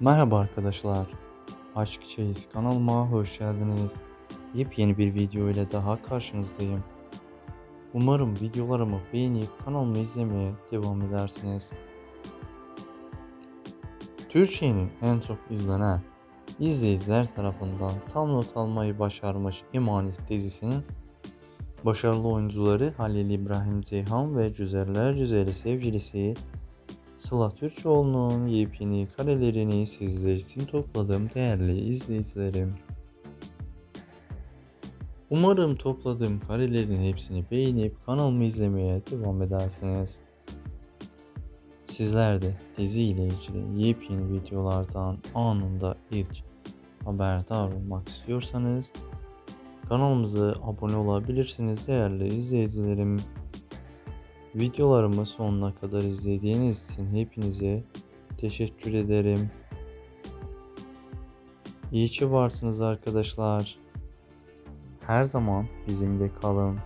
Merhaba arkadaşlar. Aşk Çeyiz kanalıma hoş geldiniz. Yepyeni bir video ile daha karşınızdayım. Umarım videolarımı beğenip kanalımı izlemeye devam edersiniz. Türkiye'nin en çok izlenen izleyiciler tarafından tam not almayı başarmış Emanet dizisinin başarılı oyuncuları Halil İbrahim Ceyhan ve Güzeller Güzeli sevgilisi Sıla Türkoğlu'nun yepyeni karelerini sizler için topladım değerli izleyicilerim. Umarım topladığım karelerin hepsini beğenip kanalımı izlemeye devam edersiniz. Sizler de dizi ile ilgili yepyeni videolardan anında ilk haberdar olmak istiyorsanız kanalımıza abone olabilirsiniz değerli izleyicilerim. Videolarımı sonuna kadar izlediğiniz için hepinize teşekkür ederim. İyi ki varsınız arkadaşlar. Her zaman bizimle kalın.